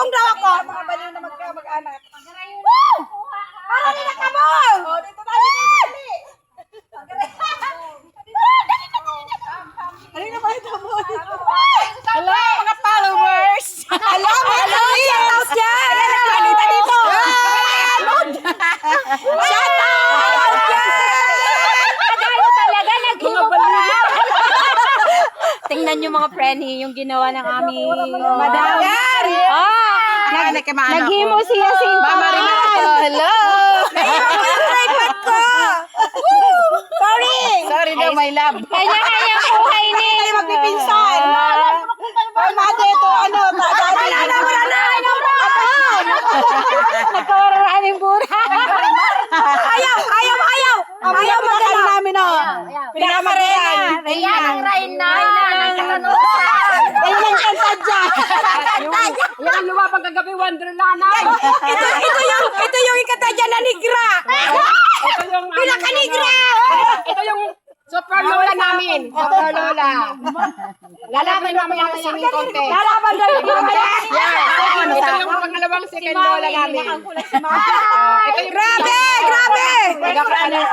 Mga baliw na magka-mag-anak. Woo! Parang nila ka mo! O, dito tayo, dito. Ano na ba ito mo? Hello, mga followers! Hello, hello, shout out dyan! Halika dito! Shout out! Tayo talaga, naghimukurap! Tingnan nyo mga preni, yung ginawa ng aming madam. Yan! Ah, nag, naghimo si Jacinto. Mama Renata, hello! Tripod ko! Woo! Sorry! Sorry daw, my love. Kanya-kanya buhay ni. Hindi kayo magpipinsan. Ay, mate, ito, ano, dali. Wala na, wala na. Nagkawaraan yung bura. Ayaw, ayaw, ayaw. Ayaw magkano namin, oh. Pinakamarehan. Reyna. Ang Reyna. Ayun ang kanta dyan. Lumabang kagabi Wonderland. Ito, ito yung, ito yung ikanta dyan na nigra. Ito yung Pinakanigra. Ito yung super lola namin. Super lola. Lalaban namin ang singing contest. Lalaban na yung Yan. Ito yung pangalawang second lola namin. Grabe, grabe. Nagkakaroon